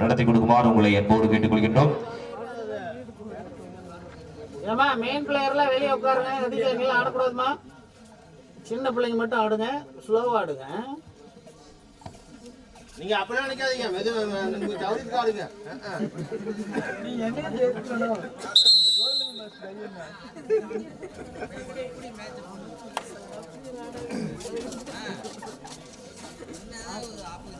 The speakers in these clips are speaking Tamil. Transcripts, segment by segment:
நடத்தி கொடுக்குமாறு உங்களை என்போடு கேட்டுக்கொள்கின்றோம். ஏமா மெயின் பிளேயர்லாம் வெளியே உட்காருங்க அதிகாரிகள் ஆடக்கூடாதுமா சின்ன பிள்ளைங்க மட்டும் ஆடுங்க ஸ்லோவா ஆடுங்க. நீங்க அப்படியே நினைக்காதீங்க மெது தவறிட்டு ஆடுங்க.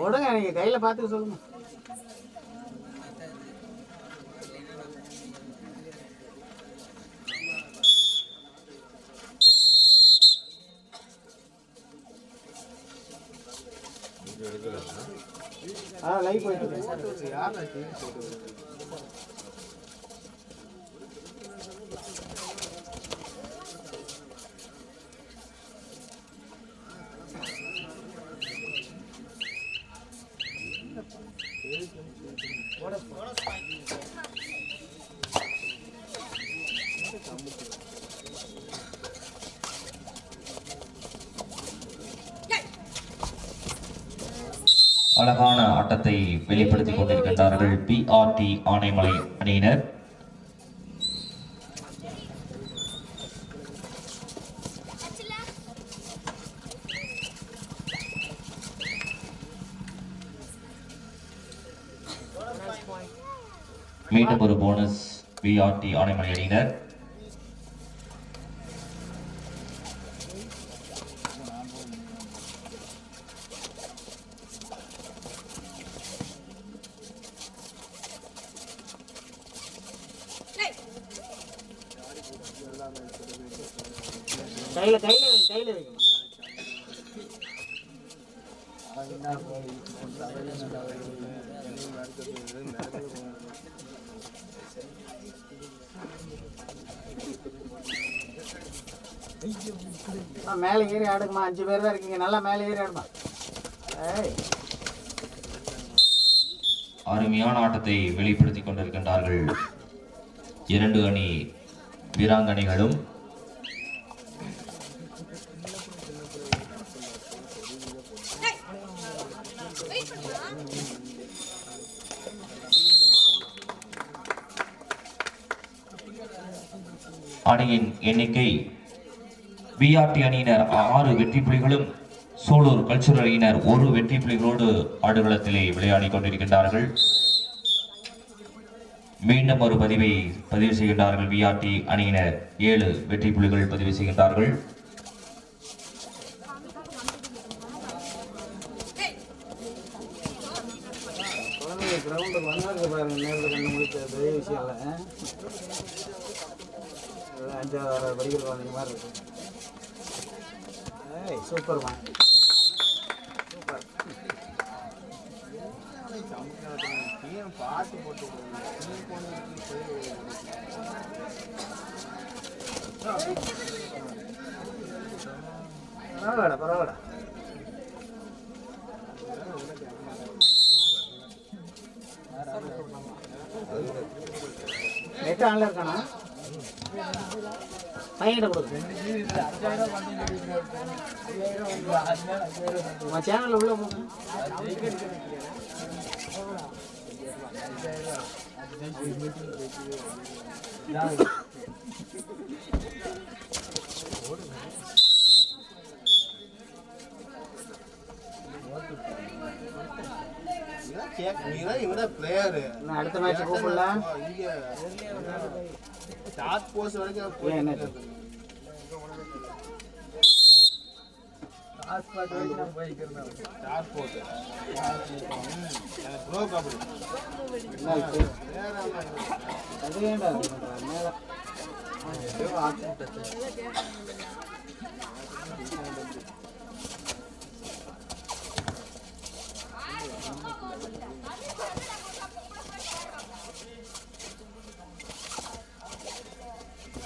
ஓடுங்க நீங்க கையில பாத்துக்க சொல்லுங்க. ஆ லைவ் போயிட்டு இருக்கு. அழகான ஆட்டத்தை வெளிப்படுத்திக் கொண்டிருக்கின்றார்கள் பிஆர்டி ஆனைமலை அணியினர் மீண்டும் ஒரு போனஸ் பிஆர்டி ஆனைமலை அணியினர். கையில கையில வை, கையில வைக்கணும் அம்மா, மேலே ஏறி ஆடுங்கம்மா. அஞ்சு பேர் தான் இருக்கீங்க. நல்லா மேலே ஏறி ஆடுமா. அருமையான ஆட்டத்தை வெளிப்படுத்திக் கொண்டிருக்கின்றார்கள் இரண்டு அணி வீராங்கனைகளும் அணியின் எண்ணிக்கை பிஆர்டி அணியினர் ஆறு வெற்றி புலிகளும் சூலூர் கல்ச்சுரல் அணியினர் ஒரு வெற்றி புலிகளோடு ஆடுகளத்திலே விளையாடிக் கொண்டிருக்கின்றார்கள். மீண்டும் ஒரு பதிவை பதிவு செய்கின்றார்கள் விஆர்டி அணியினர். ஏழு வெற்றி புலிகள் பதிவு செய்கின்றார்கள். கிரவுண்டுக்கு வந்தாங்க பாருங்க நேரில் கண்டு முடிச்ச தயவு விஷயம் அஞ்சாறு வடிகள் அஞ்சாவது மாதிரி இருக்கும் ஏய் சூப்பர்மா சூப்பர் பாட்டு போட்டு பரவாயில்ல பரவாயில்ல. நெட் ஆன்ல இருக்கானா? பையன்கிட்ட கொடுங்க உன் சேனல் உள்ள போங்க இவங்க பிளேயரு அடுத்த மேட்ச் இங்க. போஸ்ட் வரைக்கும் போயிட்டு ப்ரோ கபடி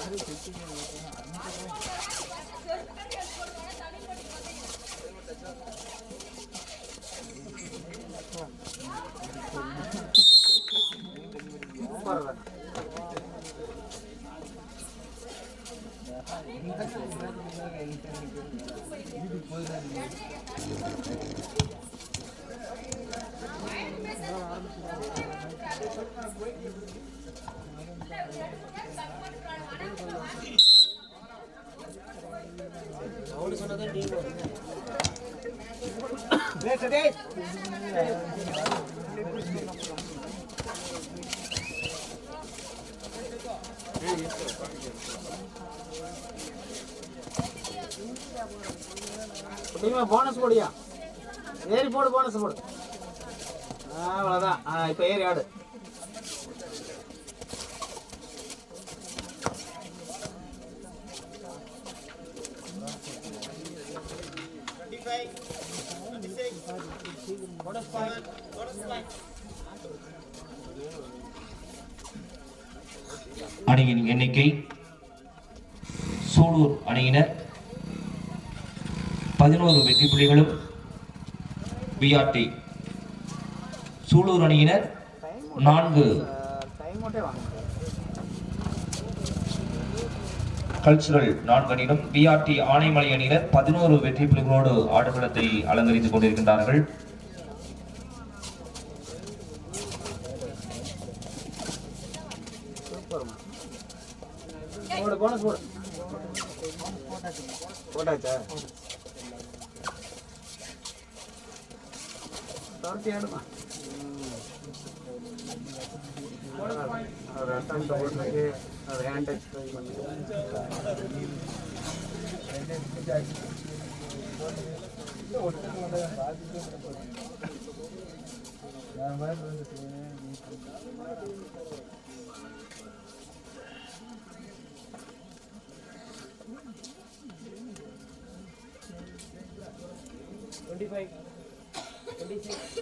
다리 결정이 நீங்க போனஸ் போடியா ஏறி போடு போனஸ் போடு. அவ்வளோதான் இப்போ ஏறி ஆடு. அணியின் எண்ணிக்கை சூலூர் அணியினர் பதினோரு வெற்றி புள்ளிகளும் பிஆர்டி சூலூர் அணியினர் நான்கு. கல்ச்சுரல் நான்கு அணியிலும் பிஆர்டி ஆனைமலை அணியினர் பதினோரு வெற்றி புள்ளிகளோடு ஆடுகளத்தை அலங்கரித்துக் கொண்டிருக்கின்றார்கள். போட்டாச்சா துரத்தி ஆடுமா அவர் அட்டம் போட்டு அவர் ஹேண்ட் டச் பண்ணி বেঁচে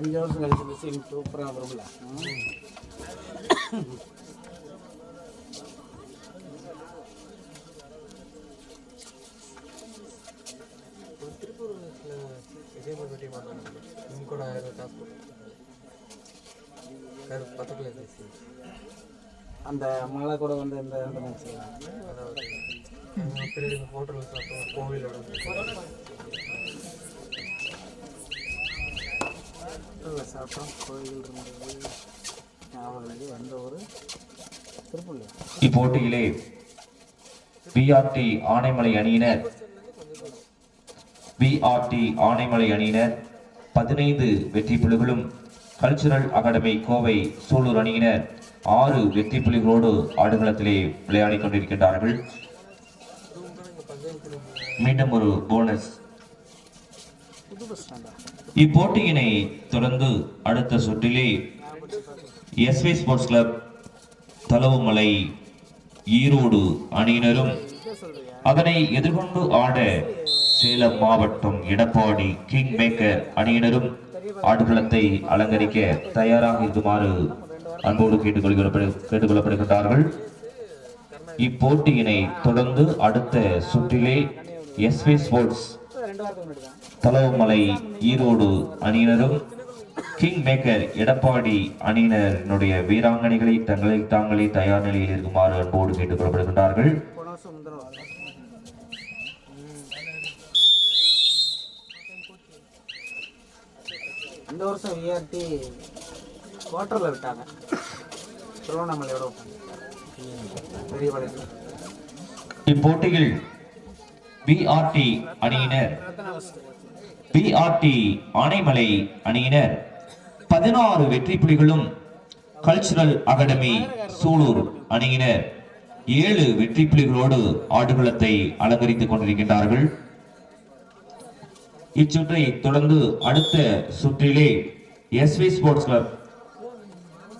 அஞ்சு வருஷம் கழிச்சு மிஷின் சூப்பராக வரும்ல ఇంకోటి ఆయిరం కాసు பக்கத்தில் இருந்துச்சு அந்த மழை கூட வந்து இந்த இந்த மேட்ச் அதாவது பின்னாடி ஹோட்டல் சாப்பிட்டோம் கோயில் இருந்தது ஞாபகம் எந்த ஊர் திருப்பள்ளி இப்போட்டியிலே பிஆர்டி ஆனைமலை அணியினர் பிஆர்டி ஆனைமலை அணியினர் பதினைந்து வெற்றி புள்ளிகளும் கல்ச்சுரல் அகாடமி கோவை சூலூர் அணியினர் ஆறு வெற்றி புள்ளிகளோடு ஆடுகளத்திலே விளையாடிக் கொண்டிருக்கின்றார்கள் மீண்டும் ஒரு போனஸ் இப்போட்டியினை தொடர்ந்து அடுத்த சுற்றிலே SV sports club Thalavumalai Erode அணியினரும் அதனை எதிர்கொண்டு ஆட சேலம் மாவட்டம் எடப்பாடி கிங் மேக்கர் அணியினரும் ஆடுகளத்தை அலங்கரிக்க தயாராக இருக்குமாறு அன்போடு கேட்டுக்கொள்ளப்படுகின்றார்கள். இப்போட்டியினை தொடர்ந்து அடுத்த சுற்றிலே எஸ்வி ஸ்போர்ட்ஸ் தலவுமலை ஈரோடு அணியினரும் கிங் மேக்கர் எடப்பாடி அணியினருடைய வீராங்கனைகளை தங்களை தாங்களே தயார் நிலையில் இருக்குமாறு அன்போடு கேட்டுக் கொள்ளப்படுகின்றார்கள் இந்த வருஷம் விஆர்டி குவார்ட்டரில் விட்டாங்க. திருவண்ணாமலையோட பெரிய இப்போட்டியில் பிஆர்டி அணியினர். பிஆர்டி ஆனைமலை அணியினர். பதினாறு வெற்றி புலிகளும் கல்ச்சுரல் அகாடமி சூலூர் அணியினர். ஏழு வெற்றி புலிகளோடு ஆடுகளத்தை அலங்கரித்துக் கொண்டிருக்கின்றார்கள். இச்சுற்றை தொடர்ந்து அடுத்த சுற்றிலே SV sports club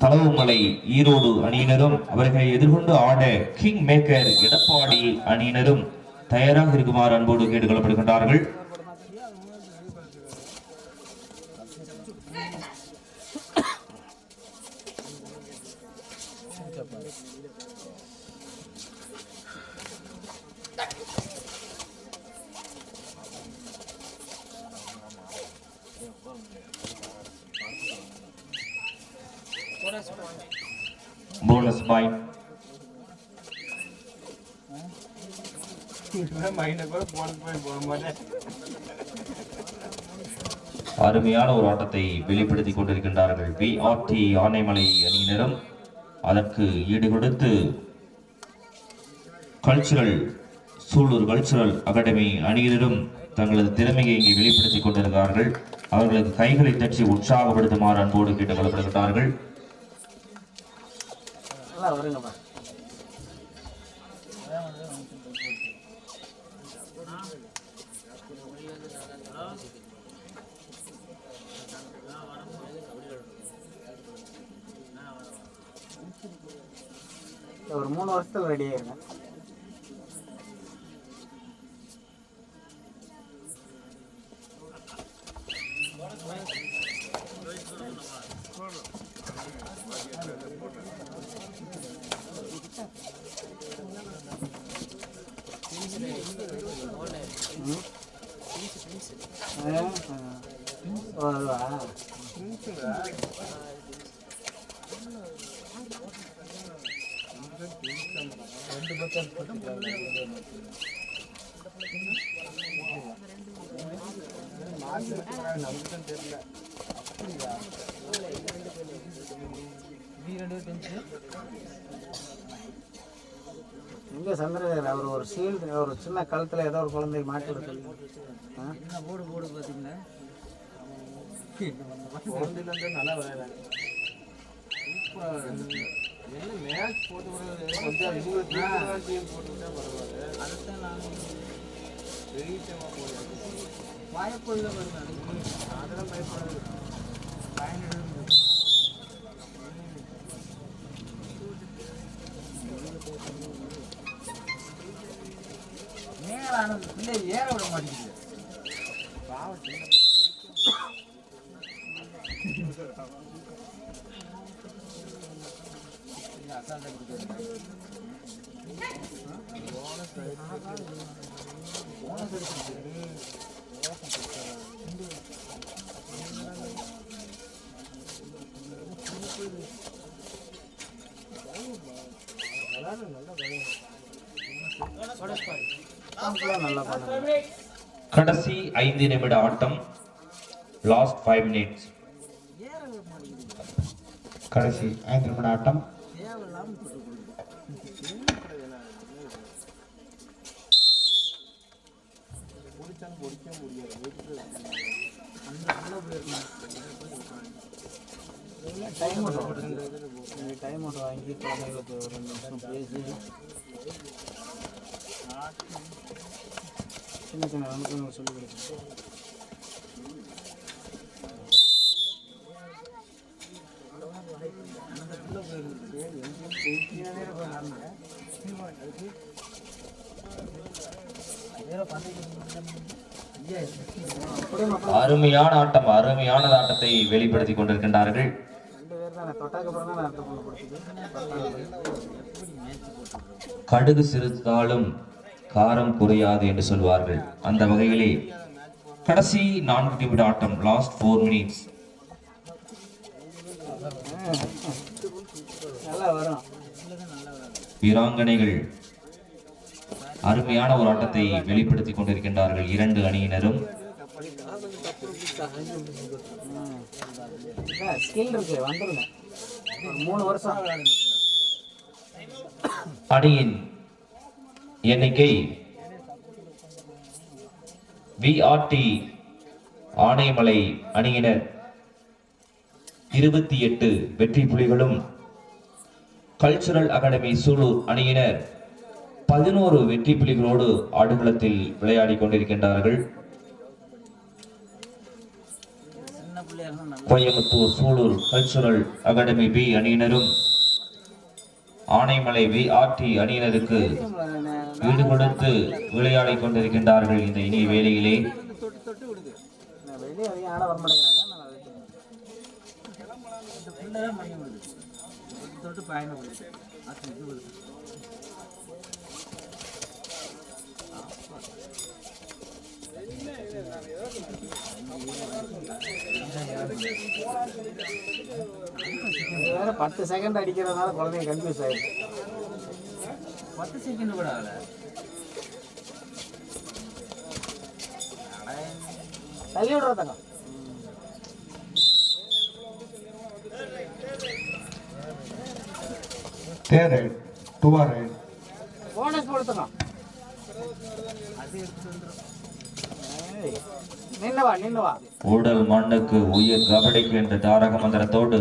Thalavumalai Erode அணியினரும் அவர்களை எதிர்கொண்டு ஆட கிங் மேக்கர் எடப்பாடி அணியினரும் தயாராக இருக்குமாறு அன்போடு கேட்டுக்கொள்ளப்படுகின்றார்கள். போனஸ் பாய் அருமையான ஒரு ஆட்டத்தை வெளிப்படுத்திக் கொண்டிருக்கின்றார்கள் பி ஆர்டி ஆனைமலை அணியினரும். அதற்கு ஈடு கொடுத்து கல்ச்சுரல் சூலூர் கல்ச்சுரல் அகாடமி அணியினரும் தங்களது திறமையை இங்கே வெளிப்படுத்திக் கொண்டிருக்கிறார்கள். அவர்களுக்கு கைகளை தட்டி உற்சாகப்படுத்துமாறு அன்போடு கேட்டுக் கொள்ளப்படுகின்றார்கள். ஒரு மூணு வருஷத்தில் ரெடி ஆயிருங்க ஆ, ஆ. ஓ, அதுவா எங்க சந்திரன் அவர் ஒரு ஷீல்டு ஒரு சின்ன கழுத்துல ஏதோ ஒரு குழந்தை மாட்டி விட சொல்லி போடு போடு பார்த்தீங்களா? நல்லா விளையாடுறாங்க என்ன மேட்ச் போட்டு விடுறது கொஞ்சம் இவங்க டீம் போட்டு விட்டா பரவாயில்ல பெரிய டீமா போடுறது வாய்ப்புள்ள அதெல்லாம் பயப்படாது மேலான கடைசி ஐந்து நிமிட ஆட்டம். லாஸ்ட் ஃபைவ் மினிட்ஸ் கடைசி ஐந்து நிமிட ஆட்டம். டைம் அவுட் டைம் அவுட் வாங்கி. குழந்தைகளுக்கு ஒரு ரெண்டு நிமிஷம் பேசி. சின்ன சின்ன அனுபவங்கள் சொல்லி கொடுக்கணும் அருமையான ஆட்டம் அருமையான ஆட்டத்தை வெளிப்படுத்தி கொண்டிருக்கின்றார்கள். கடுகு சிறுத்தாலும் காரம் குறையாது என்று சொல்வார்கள். அந்த வகையிலே கடைசி நான்கு நிமிட ஆட்டம் லாஸ்ட் ஃபோர் மினிட்ஸ் வீராங்கனைகள் அருமையான ஒரு ஆட்டத்தை வெளிப்படுத்திக் கொண்டிருக்கின்றார்கள் இரண்டு அணியினரும். ஸ்கில் இருக்கு வந்துருங்க மூணு வருஷம் அணியின் எண்ணிக்கை விஆர்டி ஆனைமலை அணியினர் இருபத்தி எட்டு வெற்றி புலிகளும் கல்ச்சுரல் அகாடமி சூலூர் அணியினர் பதினோரு வெற்றி புலிகளோடு ஆடுகளத்தில் விளையாடிக் கொண்டிருக்கின்றார்கள். Coimbatore Sulur cultural academy B அணியினரும் ஆனைமலை விஆர்டி அணியினருக்கு வீடு கொடுத்து விளையாடிக் கொண்டிருக்கின்றார்கள் இந்த இனிய வேளையிலே. வெளியே அதிகம் வேற பத்து செகண்ட் அடிக்கிறதுனால குழந்தைங்க கன்ஃபியூஸ் ஆயிடுச்சு. பத்து செகண்ட் கூட ஆகல. தள்ளி ரைட் ரைட் போனஸ் கொடுத்துங்க நின்னு வா நின்னு வா உடல் மண்ணுக்கு உயிர் கபடிக்கு என்ற தாரக மந்திரத்தோடு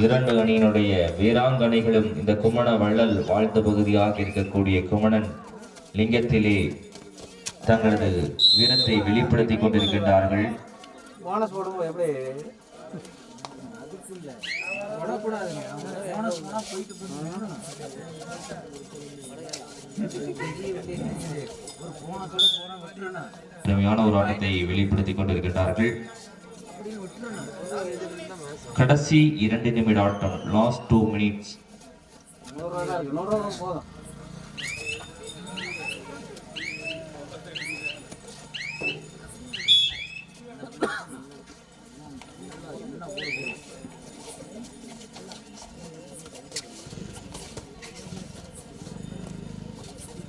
இரண்டு அணியினுடைய வீராங்கனைகளும் இந்த குமண வள்ளல் வாழ்ந்த பகுதியாக இருக்கக்கூடிய குமணன் லிங்கத்திலே தங்களது வீரத்தை வெளிப்படுத்திக் கொண்டிருக்கின்றார்கள். எப்படி? திறமையான ஒரு ஆட்டத்தை வெளிப்படுத்திக் கொண்டிருக்கின்றார்கள். கடைசி இரண்டு நிமிட ஆட்டம். லாஸ்ட் டூ மினிட்ஸ்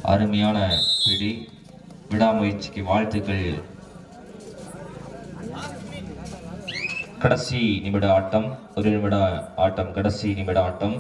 அருமையான பிடி. விடாமுயற்சிக்கு வாழ்த்துக்கள். கடைசி நிமிட ஆட்டம் ஒரு நிமிட ஆட்டம் கடைசி நிமிட ஆட்டம்.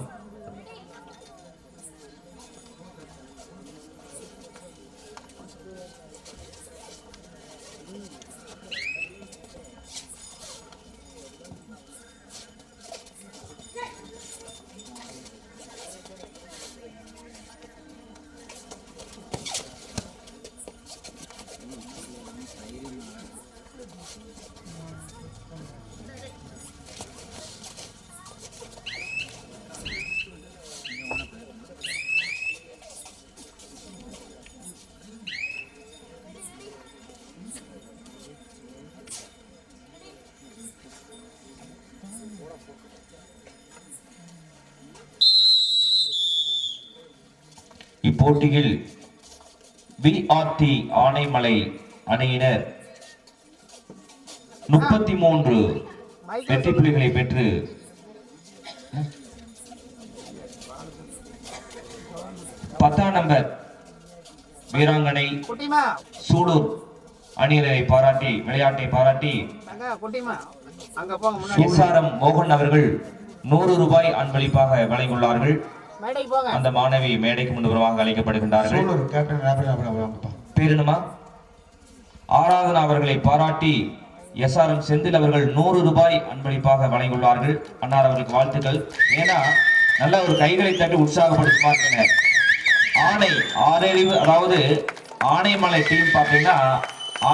இப்போட்டியில் விஆர்டி ஆனைமலை அணியினர். முப்பத்தி மூன்று வெற்றி புள்ளிகளை பெற்று பத்தாம் நம்பர் வீராங்கனை சூலூர் அணியினரை பாராட்டி விளையாட்டை பாராட்டி எஸ்ஆர்எம் மோகன் அவர்கள் நூறு ரூபாய் அன்பளிப்பாக வழங்கியுள்ளார்கள். அந்த மாணவி மேடைக்கு முன்புறமாக அழைக்கப்படுகின்றார்கள். பேருணுமா ஆராதனா அவர்களை பாராட்டி எஸ்ஆர்எம் செந்தில் அவர்கள் நூறு ரூபாய் அன்பளிப்பாக வழங்கியுள்ளார்கள். அன்னார் அவர்களுக்கு வாழ்த்துக்கள். ஏன்னா நல்ல ஒரு கைகளை தட்டி உற்சாகப்படுத்துமாங்க ஆணை ஆறறிவு அதாவது ஆனைமலை டீம் பார்த்தீங்கன்னா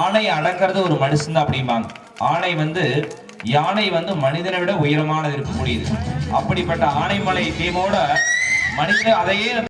ஆணை அடக்கிறது ஒரு மனுஷன் தான் அப்படிம்பாங்க. ஆணை வந்து யானை வந்து மனிதனை விட உயரமானது இருக்கக்கூடியது. அப்படிப்பட்ட ஆனைமலை டீமோட மனிதன் அதையே